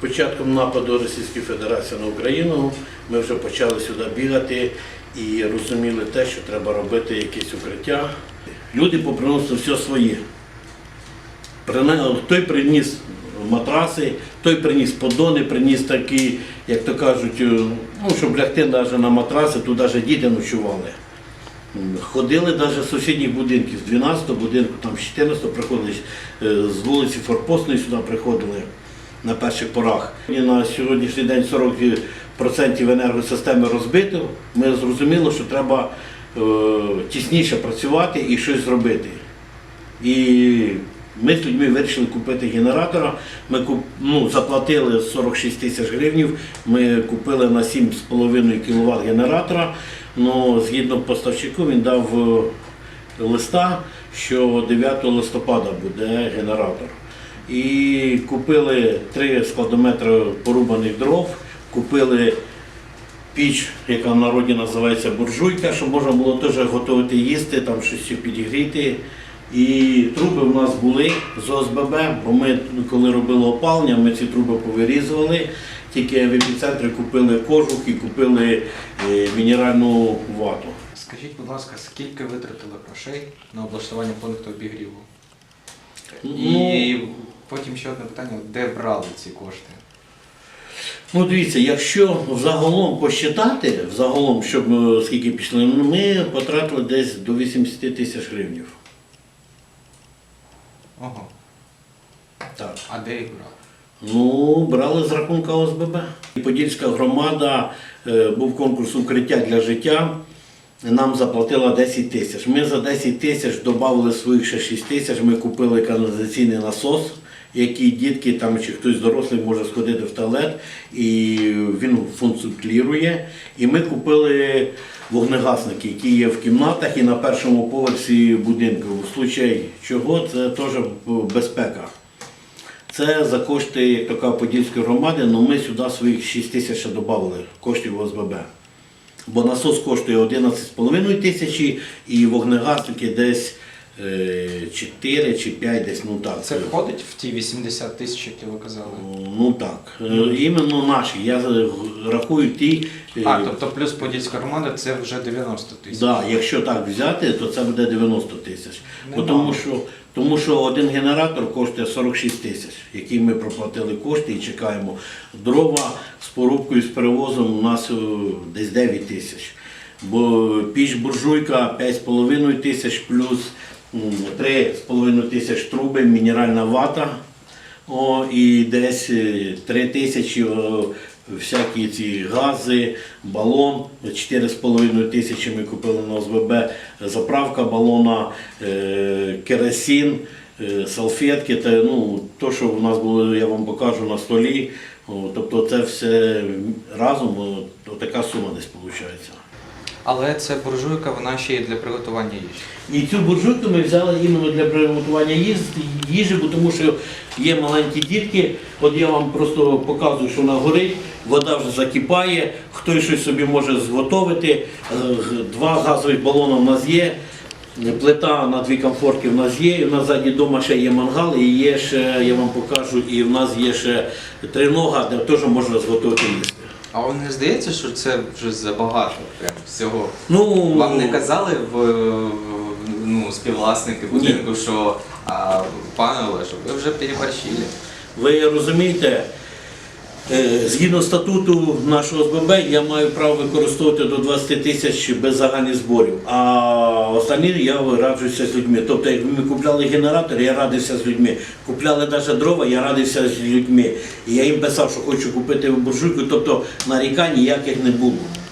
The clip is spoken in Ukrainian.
початком нападу Російської Федерації на Україну ми вже почали сюди бігати і розуміли те, що треба робити якесь укриття. Люди поприносили все своє. Той приніс матраси, той приніс подони, приніс такі, як то кажуть, е, ну, щоб лягти навіть на матраси, тут навіть діти ночували. Ходили навіть з сусідніх будинків, з 12 будинку, там з 14 приходили, е, з вулиці Форпостної сюди приходили на перших порах. На сьогоднішній день 40% енергосистеми розбито. Ми зрозуміли, що треба е, тісніше працювати і щось зробити. І ми з людьми вирішили купити генератора. Ми ну, заплатили 46 тисяч гривень. Ми купили на 7,5 кВт генератора. Ну, згідно поставщику, він дав е, листа, що 9 листопада буде генератор. І купили три складометри порубаних дров, купили піч, яка в народі називається буржуйка, щоб можна було теж готувати їсти, там щось підігріти. І труби в нас були з ОСББ, бо ми, коли робили опалення, ми ці труби повирізували. Тільки в епіцентрі купили кожух і купили е, мінеральну вату. Скажіть, будь ласка, скільки витратили грошей на облаштування пункту обігріву? І потім ще одне питання: де брали ці кошти? Ну, дивіться, якщо взагалом посчитати, взагалом, щоб е, скільки пішли, ну, ми потратили десь до 80 тисяч гривень. Ого. Так. А де їх брали? Ну, брали з рахунка ОСББ. Подільська громада, е, був конкурс укриття для життя. Нам заплатила 10 тисяч. Ми за 10 тисяч додали своїх ще 6 тисяч. Ми купили каналізаційний насос, який дітки там чи хтось дорослий може сходити в туалет, і він функціонує. І ми купили вогнегасники, які є в кімнатах і на першому поверсі будинку. В случаї чого це теж безпека. Це за кошти, така Подільської громади, але ми сюди своїх 6 тисяч додали коштів ОСББ. Бо насос коштує 11,5 тисячі і вогнегасники десь 4 чи 5, десь ну так. Це входить в ті 80 тисяч, які ви казали? Ну так. Е, Іменно наші. Я е, рахую ті. е, А, тобто плюс Подільська громада це вже 90 тисяч. Да, якщо так взяти, то це буде 90 тисяч. Тому що, тому що один генератор коштує 46 тисяч, який ми проплатили кошти і чекаємо. Дрова з порубкою, з перевозом у нас е, десь 9 тисяч. Бо піч буржуйка 5,5 тисяч плюс 3,5 тисяч труби, мінеральна вата. О, і десь е, 3 тисячі всякі ці гази, балон, 4,5 тисячі ми купили на ОСББ, заправка балона, е, керосин, е, салфетки, та, ну, то, що в нас було, я вам покажу на столі. Тобто це все разом, така сума десь виходить. Але це буржуйка, вона ще є для приготування їжі. І цю буржуйку ми взяли іменно для приготування їжі, бо тому що є маленькі дітки. От я вам просто показую, що вона горить, вода вже закипає, хтось щось собі може зготовити. Е, Два газових балони в нас є. Плита на дві комфорки в нас є, і в нас ззаді вдома ще є мангал, і є ще, я вам покажу, і в нас є ще тринога, де теж можна зготувати їсти. А вам не здається, що це вже забагато прям всього? Ну, Вам не казали в, в- ну, співвласники будинку, що а, пане Олеже, ви вже переборщили. Ви розумієте, згідно статуту нашого СББ, я маю право використовувати до 20 тисяч без загальних зборів. А останні я раджуся з людьми. Тобто, як ми купляли генератор, я радився з людьми. Купляли навіть дрова, я радився з людьми. Я їм писав, що хочу купити буржуйку, тобто нарікань ніяких не було.